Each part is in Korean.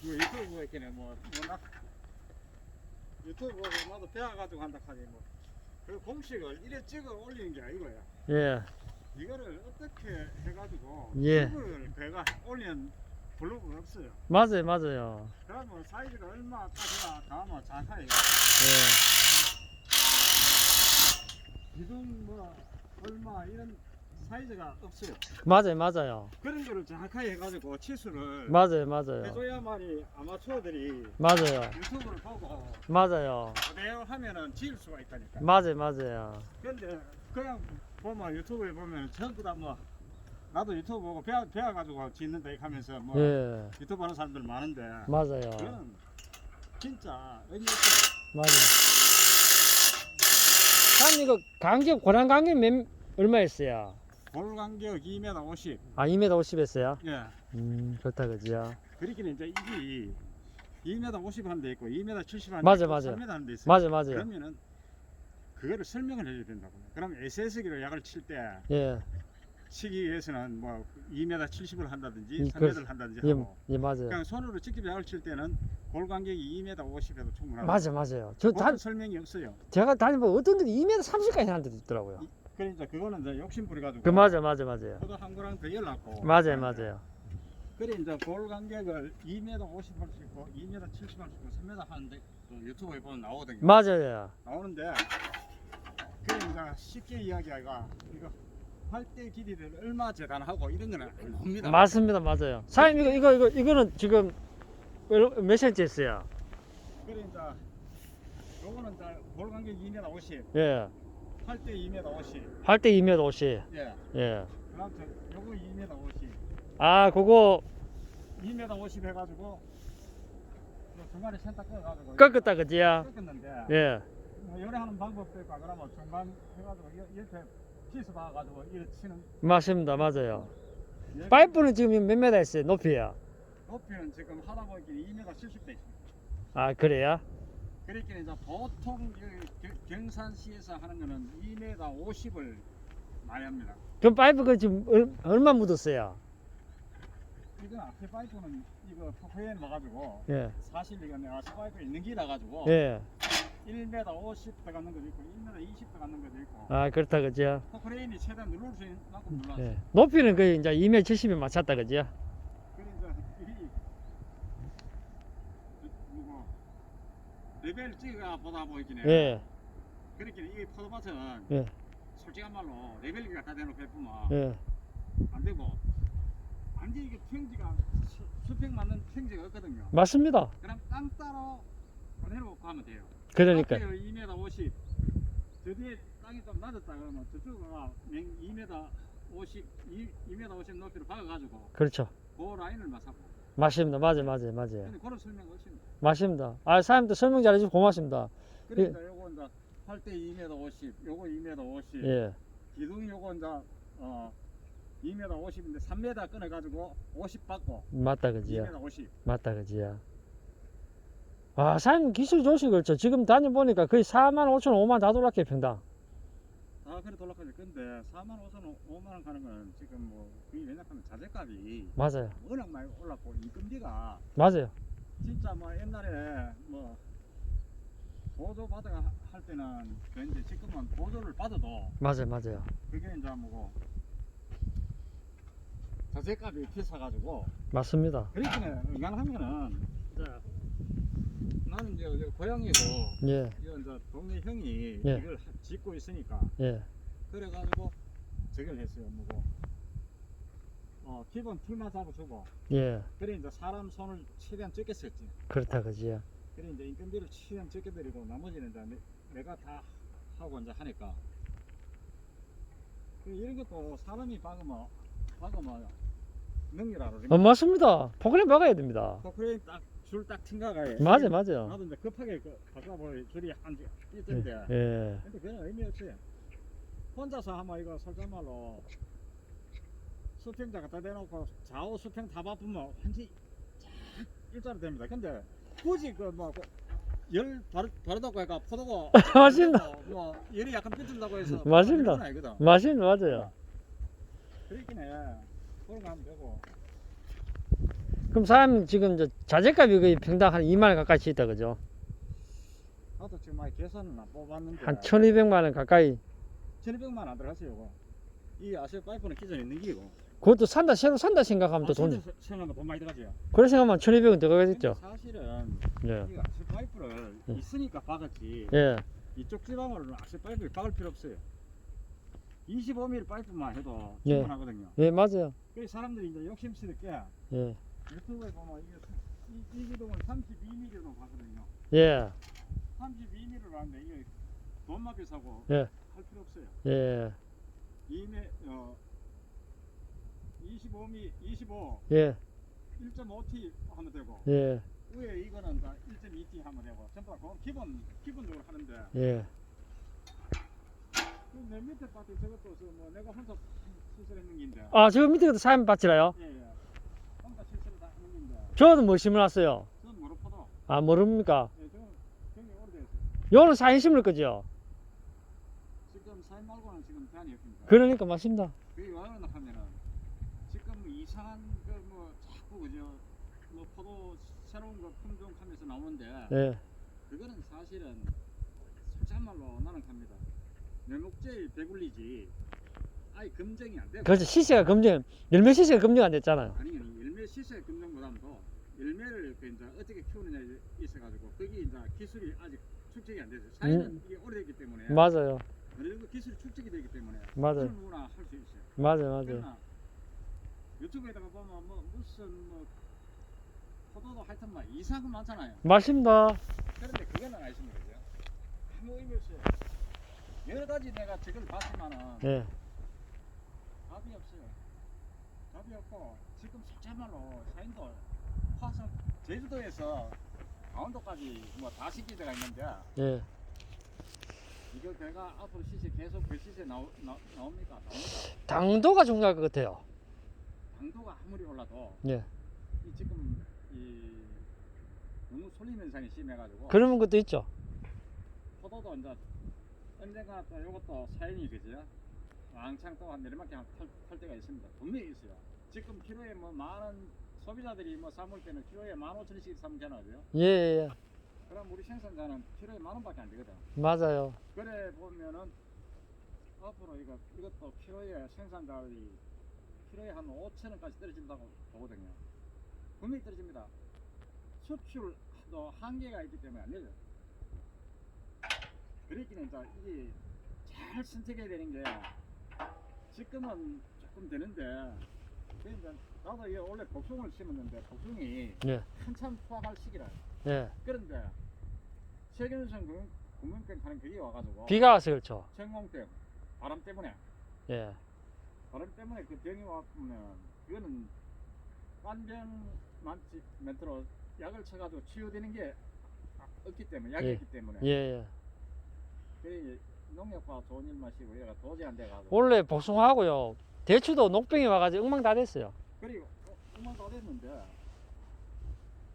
그 유튜브 보고 있겠네 뭐, 뭐나 유튜브 보고 나도 배워가지고 한다 하니 뭐그 공식을 이래 찍어 올리는 게 아니고요 예. 이거를 어떻게 해가지고 예. 블로그를 배가 올리는 블로그가 없어요 맞아요, 맞아요. 그러면 사이즈가 얼마 따지나 다음은 정확하게 예. 기둥 뭐 얼마 이런 사이즈가 없어요 맞아요, 맞아요. 그런 거를 정확하게 해가지고 치수를 맞아요, 맞아요. 해줘야만이 아마추어들이 맞아요. 유튜브를 보고 맞아요. 그대로 하면은 지을 수가 있다니까. 맞아요, 맞아요. 근데 그냥 보면 유튜브에 보면 전부 다 뭐 나도 유튜브 보고 배워 배워가지고 짓는다 이렇게 하면서 뭐 예. 유튜브 하는 사람들 많은데 맞아요. 그건 진짜 의미 없어. 맞아요. 사장님 이거 간격 고량 간격 몇 얼마였어요? 볼 간격 2m 50. 아 2m 50 했어요? 예. 음 그렇다 그지요. 그렇긴 이제 이게 2m 50 한 데 있고 2m 70 한데 맞아, 있고 맞아. 3m 한 데 있어요. 맞아요, 맞아요. 그러면은 그거를 설명을 해줘야 된다고. 그럼 SS기로 약을 칠 때 예. 치기 위해서는 뭐 2m 70을 한다든지 이 3m를 한다든지 예, 하고 예 맞아요. 그냥 손으로 직접 약을 칠 때는 골 간격이 2m 50에도 충분하고 맞아 맞아요. 저 그건 단, 설명이 없어요. 제가 다니면 어떤 데도 2m 30까지 하는 데도 있더라고요. 그러니까 그거는 이제 욕심 부려 가지고 그 맞아 맞아 맞아요. 저도 한 거랑 더 열났고 맞아요 맞아요. 그래 이제 볼 간격을 2m 50할수 있고 2m 70할수 있고 3m 하는데 또 유튜브에 보면 나오거든요. 맞아요. 나오는데 그래 이제 쉽게 이야기하가 이거 활대 길이를 얼마 재단하고 이런 거는 안 나옵니다. 맞습니다 맞아요. 사장님 이거 이거 이거 이거는 지금 얼- 몇 cm 했어요? 그래 이제 요거는 이제 볼 간격 2m 50, 예. 활대 2m 50. 할때 2m 50. 예. 예. 저 요거 2m 50. 아 그거 2m 50 해가지고 요 중간에 센터 꺼가지고 꺾었다 그지야? 꺾었는데 예. 뭐 요래 하는 방법도 있고 그러면 중간 해가지고 이- 이렇게 피스 박아가지고 이렇게 치는 맞습니다 맞아요. 예. 파이프는 지금 몇 m 했어요? 높이야? 높이는 지금 하다 보니까 2m 70대 있습니다. 아 그래요? 그러니까 이제 보통 그 겨- 경산시에서 하는 거는 2m 50을 많이 합니다. 그럼 파이프 그 지금 얼, 얼마 묻었어요? 이건 앞에 파이프는 이거 포크에 넣어가지고 예. 사실 이거 내가 스파이프 있는 게 나가지고 예. 1m 50 들어가는 것도 있고 1m 20 들어가는 것도 있고 아 그렇다 그지요? 포크레인이 최대한 누를 수 있는 만큼 눌렀어. 예. 높이는 거의 이제 2m 70에 맞췄다 그지요? 그래 이제 이 누구 레벨 찍어 보다 보이긴 해. 예. 그렇게 이 포도밭은 예. 솔직한 말로 레벨이 갖다 대놓고 해보면 예. 안 되고 완전 이게 평지가 수- 수평 맞는 평지가 없거든요. 맞습니다. 그럼 땅 따로 그대로 가면 돼요. 그러니까. 앞에 2m 50. 저 뒤에 땅이 좀 낮았다 그러면 저쪽은 2m 50, 2m 50 높이로 박아가지고 그렇죠. 그 라인을 맞사고. 맞습니다. 맞아요, 맞아요, 맞아요. 근데 그런 설명 없습니다. 맞습니다. 아, 사장님도 설명 잘해주셔서 고맙습니다. 그러니까 요거 이제 할때 2m 50, 요거 2m 50. 예. 기둥 요거 이제 어 2m 50인데 3m 끊어 가지고 50 받고 맞다, 그지요? 2m 50. 맞다, 그지요? 아, 사장님 기술 좋으시 그렇죠. 지금 다녀보니까 거의 4만 5천, 5만 다 돌았게 평당. 아 그래 돌아가지 근데 4만 5천 원, 5만 원 가는 거는 지금 뭐 그게 왜냐하면 자재값이 맞아요. 워낙 많이 올랐고 인건비가 맞아요. 진짜 뭐 옛날에 뭐 보조 받아 할 때는 그 이제 지금은 보조를 받아도 맞아요, 맞아요. 그게 이제 뭐고 자재값이 비싸가지고 맞습니다. 그렇게 응양하면은 이제 나는 이제 고향이고 예, 이거 이제 동네 형이 예. 이걸 하- 짓고 있으니까 예. 그래가지고 저걸 했어요 뭐고 어 기본 툴만 잡아주고 예. 그래 이제 사람 손을 최대한 적게 썼지 그렇다, 그지요? 그래 이제 인건비를 최대한 적게 드리고 나머지는 이제 내, 가다 하고 이제 하니까 그 이런 것도 사람이 박으면 박으면 능이라 그러지 어, 맞습니다. 포크레인 박아야 됩니다. 포크레인 딱 줄딱 튕가가 맞아요, 맞아요. 나도 이제 급하게 그 바꿔보니 줄이 한 예. 있던데 예. 근데 그냥 의미 없어요 혼자서 하면 이거 솔직말로 수평자 갖다 대놓고 좌우 수평 다 바쁘면 완전 쫙 일자로 됩니다 근데 굳이 그뭐열 바르다고 해가 포도고 맞습니다. 뭐 열이 약간 삐뚤다고 해서 맞습니다. 그건 아니거든 맞습니다, 맞아요. 그렇긴 해 그런 거 하면 되고 그럼 사장님 지금 저 자재값이 거의 평당 한 2만 원 가까이 있다 그죠? 나도 지금 많이 계산은 안 뽑았는데 한 1200만 원 가까이 1200만 안 들어갔어요 이거 이 아시아 파이프는 기존에 있는 기고 그것도 산다 새로 산다 생각하면 또 돈이 생각보다 돈 많이 들어가죠 그런 생각하면 1200원 들어가겠죠 사실은 예. 이 아시아 파이프를 예. 있으니까 박았지 예. 이쪽 지방으로는 아시아 파이프를 박을 필요 없어요 25mm 파이프만 해도 예. 충분하거든요 예 맞아요 그래서 사람들이 이제 욕심스럽게 예. 유튜브에 보면 이게 이, 이 기둥을 32mm로 하거든요. 예. 32mm로 하는데 이게 돈만 비싸고 예. 할 필요 없어요. 예. 2m 어 25mm 25 예. 1.5T 하면 되고 예. 위에 이거는 다 1.2T 하면 되고 전부 다 그건 기본 기본적으로 하는데 예. 그내 밑에 파트 저것도 저뭐 내가 혼자 실수했는 게인데 아 지금 밑에 사람 받지라요? 예, 예. 혼자 실수를 다 하는 건데 저는 뭐 심어놨어요? 저는 무릎포도 아 모릅니까? 예, 저는 굉장히 오래됐어요. 요는 사인 심을 거죠? 지금 사인 말고는 지금 대안이 없습니다. 그러니까 맞습니다. 그게 왜 그러나 하면은 지금 뭐 이상한 그 뭐 자꾸 그저 뭐 포도 새로운 거 품종하면서 나오는데 예. 그거는 사실은 솔직한 말로 나는 합니다. 뇌목제의 배굴리지 아예 검증이 안 되고 그렇죠. 시세가 검증, 열매 시세가 검증 안 됐잖아요. 아니 아니 열매 시세 검증보다도 열매를 그 이제 어떻게 키우느냐에 있어가지고 거기 이제 기술이 아직 축적이 안 돼서 사이는 이게 오래됐기 때문에 음. 맞아요. 어느 정도 기술이 축적이 되기 때문에 맞아요. 누구나 할 수 있어요. 맞아요. 맞아요. 유튜브에다가 보면 뭐 무슨 뭐 포도도 하여튼 막 이상한 거 많잖아요. 맞습니다. 그런데 그거는 아니십니까? 그죠? 아무 의미 없어요. 여러 가지 내가 책을 봤지만은 예. 답이 없어요. 답이 없고 지금 솔직말로 사인도 화성 제주도에서 강원도까지 뭐 다 시킬 때가 있는데 예. 이거 내가 앞으로 시세 계속 그 시세 나오, 나, 나옵니까? 나옵니다. 당도가 중요할 것 같아요. 당도가 아무리 올라도 예. 이 지금 이 너무 솔림 현상이 심해가지고 그런 것도 있죠. 포도도 이제 언젠가 또 이것도 사연이 그죠? 왕창 또 한 내리막에 탈, 탈 때가 있습니다. 분명히 있어요. 지금 키로에 뭐 많은 소비자들이 뭐 사먹을 때는 키로에 만 오천 원씩 되나요? 예, 예, 예. 그럼 우리 생산자는 키로에 만 원밖에 안 되거든. 맞아요. 그래 보면은 앞으로 이거 이것도 키로에 생산자들이 키로에 한 5천 원까지 떨어진다고 보거든요. 분명히 떨어집니다. 수출도 한계가 있기 때문에 안 되죠. 그랬기는 이제 이게 잘 선택해야 되는 게 지금은 조금 되는데 그 이제 나도 이게 원래 복숭을 심었는데 복숭이 예. 한참 수확할 시기라. 예. 그런데 세균성 구멍병 하는 그게 와가지고 비가 와서 그렇죠. 천공병 바람 때문에 예. 바람 때문에 그 병이 왔으면 그거는 깐병 만지 멘트로 약을 쳐가지고 치유되는 게 없기 때문에 약이 예. 없기 때문에 예, 예. 그 농약과 좋은 일 마시고 얘가 도저히 안 돼가지고 원래 복숭아하고요. 대추도 녹병이 와가지고 엉망 다 됐어요. 그리고 정말 다 됐는데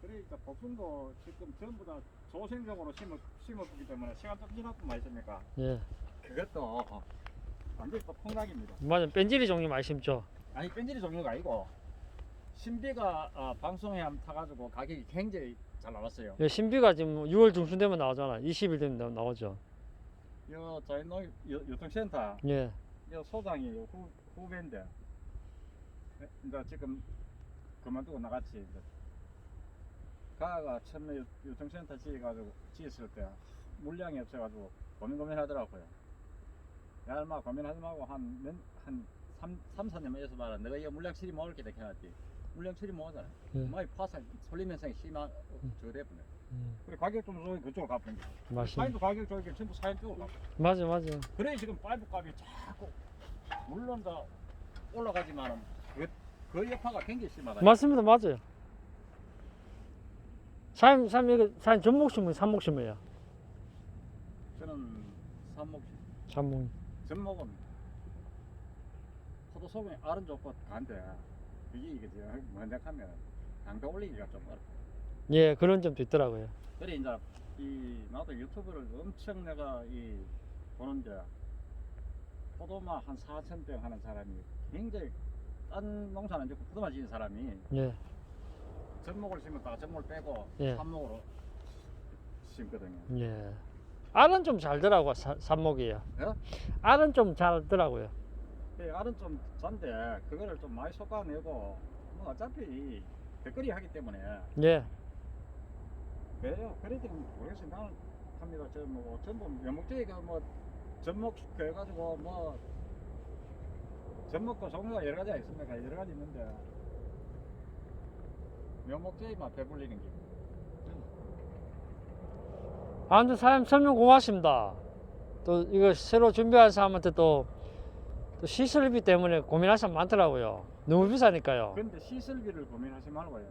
그러니까 복숭도 지금 전부 다 조생적으로 심어 심었기 때문에 시간 좀 지났구만 있습니까? 예. 그것도 완전히 또 폭락입니다. 맞아. 뺀질이 종류 많이 심죠. 아니 뺀질이 종류가 아니고 신비가 아, 방송에 한번 타가지고 가격이 굉장히 잘 나왔어요. 예, 신비가 지금 6월 중순 되면 나오잖아. 20일 되면 나- 나오죠. 요 저희 노 유- 유통센터 예. 요 소장이 요 후, 후배인데 네, 이제 지금 그만두고 나갔지 이제. 가가 처음에 유- 유통센터 지어가지고 지었을 때 물량이 없어가지고 고민 고민하더라고요. 야 얼마 고민하지 말고 한한 3, 3, 4년만 있어 봐라. 내가 이거 물량 처리 먹을 게 해놨지. 물량 처리 못하잖아. 예. 많이 파산 솔림 현상이 심한 보네. 음, 그래 가격 좀 조금 그쪽으로. 맞습니다. 사인도 가격 조금 전부 사인 쪽으로 가. 맞아, 맞아. 그래 지금 파이브 값이 자꾸 물론 다 올라가지만은 그, 그 여파가 굉장히 심하다. 맞습니다, 맞아요. 사임, 사임, 이거, 사임 전목 심은 삼목 심어요. 저는 삽목 삼목. 전목은 포도 속에 알은 좋고 간데 이게 이게 먼저 하면 당도 올리기가 좀 어렵다. 예, 그런 점도 있더라고요. 그래 이제 이 나도 유튜브를 엄청 내가 이 보는데 포도만 한 4천 병 하는 사람이 굉장히 딴 농사는 짓고 포도만 지는 사람이 예. 전목을 심었다가 전목을 빼고 예. 삽목으로 심거든요. 예. 알은 좀 잘더라고 사- 삽목이요. 예? 알은 좀 잘더라고요. 그 알은 좀 잔데 그거를 좀 많이 솎아내고 뭐 어차피 댓글이 하기 때문에 예. 왜요? 그래도 모르겠어요. 나는 합니다. 저뭐 전부 면목제가 뭐 전목 그 해가지고 뭐 전목도 종류가 여러 가지가 있습니까? 여러 가지 있는데 면목제만 배불리는 게 아무튼 사장님 설명 고맙습니다. 또 이거 새로 준비한 사람한테 또, 또 시설비 때문에 고민할 사람 많더라고요. 너무 비싸니까요. 근데 시설비를 고민하지 말고요.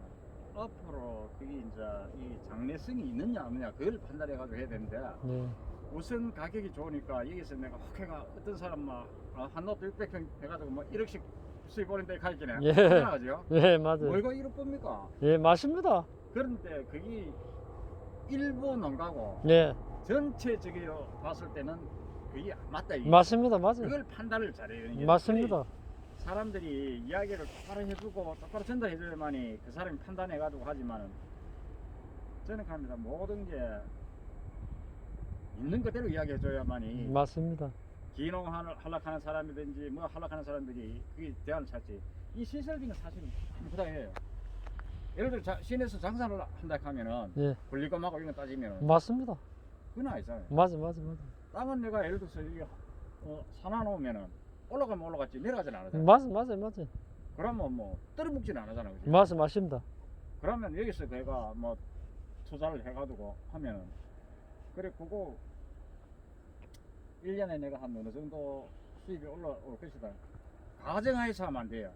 앞으로 그게 이제 이 장래성이 있느냐 없느냐 그걸 판단해 가지고 해야 되는데 네. 우선 가격이 좋으니까 여기서 내가 혹해가 어떤 사람 막 아, 한 노트 600평 해가지고 뭐 1억씩 수입 오는데 가있기네 예. 하죠 예, 맞아요. 뭐가 1억 봅니까 예, 맞습니다. 그런데 그게 일부 농가고 예, 전체적으로 봤을 때는 그게 안 맞다 이게 맞습니다. 맞아요. 그걸 판단을 잘해요 이게. 맞습니다. 사람들이 이야기를 똑바로 해주고 똑바로 전달해줘야만이 그 사람이 판단해가지고 하지만은 저는 합니다 모든 게 있는 그대로 이야기해 줘야만이 맞습니다. 기농 하락하는 사람이든지 뭐 하락하는 사람들이 그게 대안을 찾지 이 시설비는 사실 부담이에요 예를 들어 자, 시내에서 장사를 한다 하면은 예, 분리금하고 이런 거 따지면 맞습니다. 그건 아니잖아요 맞아, 맞아, 맞아. 땅은 내가 예를 들어서 이게 어, 사놔 놓으면은 올라가면 올라갔지 내려가지는 않잖아요 맞아, 맞아, 맞아. 그러면 뭐 떨어먹지는 않잖아요 그지? 맞아, 맞습니다. 그러면 여기서 내가 뭐 투자를 해가지고 하면은 그래 그거 1년에 내가 한 어느 정도 수입이 올라올 것이다 가정하에서 하면 안 돼요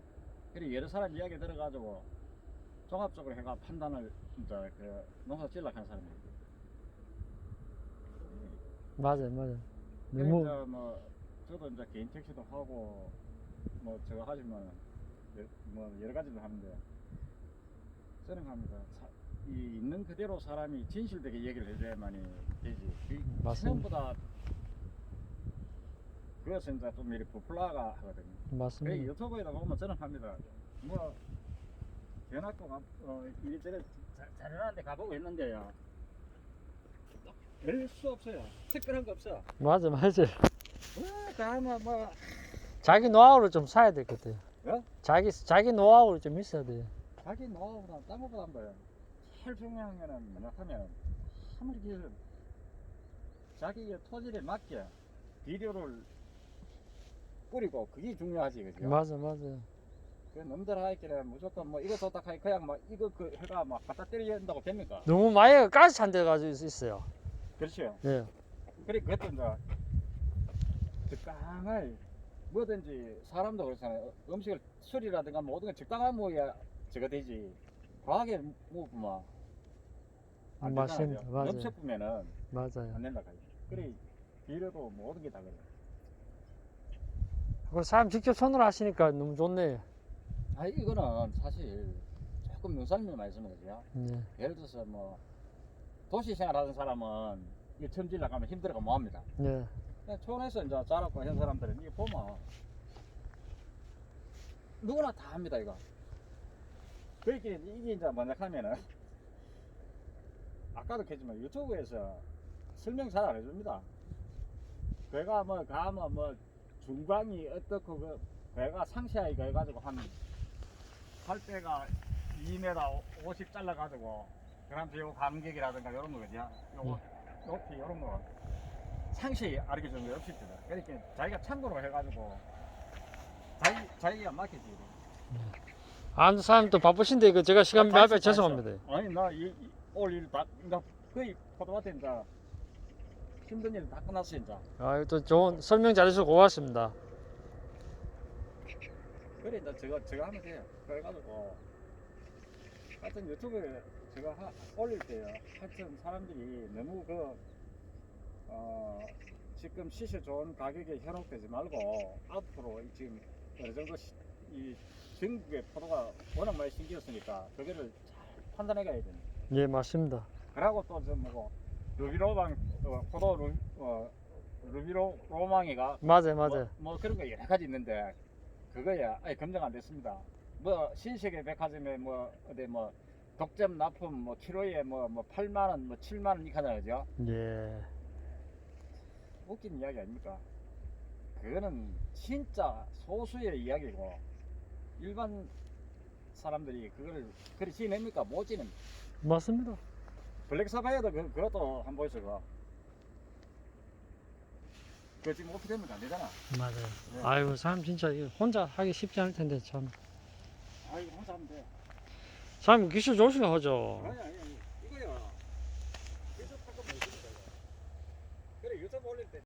그래 여러 사람 이야기 들어가지고 종합적으로 해가 판단을 이제 그 농사 하는 사람이 맞아요, 맞아요. 너무, 뭐 저도 이제 개인 택시도 하고 뭐 저거 하지만 뭐 여러 가지를 하는데 저는 합니다. 사- 이 있는 그대로 사람이 진실되게 얘기를 해줘야만이 되지. 그 맞습니다. 그것은 이제 좀 이렇게 부풀라가 하거든요. 그 맞습니다. 유튜브에다 보면 저는 합니다. 뭐 가, 어, 이리저리 자- 잘해놨는데 가보고 했는데요. 별수 없어요. 특별한 거 없어. 맞아, 맞아. 뭐, 다음에 뭐 자기 노하우를 좀 사야 될 것 같아요. 예? 자기, 자기 노하우를 좀 있어야 돼요. 자기 노하우보다 딴 것보다 한 거예요. 뭐냐 하면 아무리 그 자기의 토질에 맞게 비료를 뿌리고 그게 중요하지 그죠? 맞아, 맞아. 그 놈들 하기에 무조건 뭐 이거 좋다 하니 그냥 막 이거 그 해가 막 갖다 때려야 된다고 됩니까? 너무 많이 가스 찬데 가지고 있- 있어요. 그렇죠. 예. 그래 그것도 이제 적당을 뭐든지 사람도 그렇잖아요. 음식을 술이라든가 모든 걸 적당한 먹어야 저거 되지. 과하게 먹으면 안 맞습니다. 맞아요. 넘쳐보면은 맞아요. 안 된다 가지. 그래 비료도 모든 게 다 그래. 그 사람 직접 손으로 하시니까 너무 좋네요. 아 이거는 사실 조금 쓰는 거죠. 예. 예를 들어서 뭐 도시 생활하는 사람은 이 첨질러 가면 힘들어가 뭐합니다. 예. 그냥 촌에서 이제 자랐고 한 사람들은 이게 보면 누구나 다 합니다 이거. 그렇게 이게 이제 뭐냐 하면은 아까도 했지만 유튜브에서 설명 잘 안 해줍니다. 배가 뭐 가면 뭐 중광이 어떻고 그 배가 상시하기가 해가지고 한 팔배가 2m 50 잘라가지고 그럼 요 감격이라든가 이런 거 그죠? 요거 높이 이런 거 상시 알려주는 게 없을 때다. 그러니까 자기가 참고로 해가지고 자기 자기가 맡기지. 아는 사람 또 바쁘신데 이거 제가 시간 했어, 다 죄송합니다. 아니 나 올 다, 나 거의 포도밭에 이제 힘든 일 다 끝났어 이제. 아, 또 좋은 설명 잘해주셔서 고맙습니다. 그래 이제 저거 저거 하면 돼요. 그래가지고 하여튼 유튜브에 제가 하, 올릴 때요. 하여튼 사람들이 너무 그 어, 지금 시세 좋은 가격에 현혹되지 말고 앞으로 이 지금 어느 정도 시, 이 전국의 포도가 워낙 많이 생겼으니까 그거를 잘 판단해 가야 돼. 예, 맞습니다. 그러고 또저 뭐고 루비로망 어, 포도 루, 어, 루비로 로망이가 맞아요, 맞아요. 뭐, 뭐 그런 거 여러 가지 있는데 그거야 아니 검증 안 됐습니다. 뭐 신세계 백화점에 뭐 어디 뭐 독점 납품 뭐 키로에 뭐뭐 8만 원, 뭐 7만 원 이렇게 하잖아요, 그죠? 예. 웃긴 이야기 아닙니까? 그거는 진짜 소수의 이야기고 일반 사람들이 그걸 그리 지냅니까? 못 지냅. 맞습니다. 블랙사바이어도 그, 그것도 한번 그거. 그거 지금 오피 되면 안 되잖아. 맞아요. 네. 아이고 사람 진짜 이거 혼자 하기 쉽지 않을 텐데 참. 아 이거 혼자 하면 돼. 사람 기술 좋으시게 하죠. 아니 아니 아니.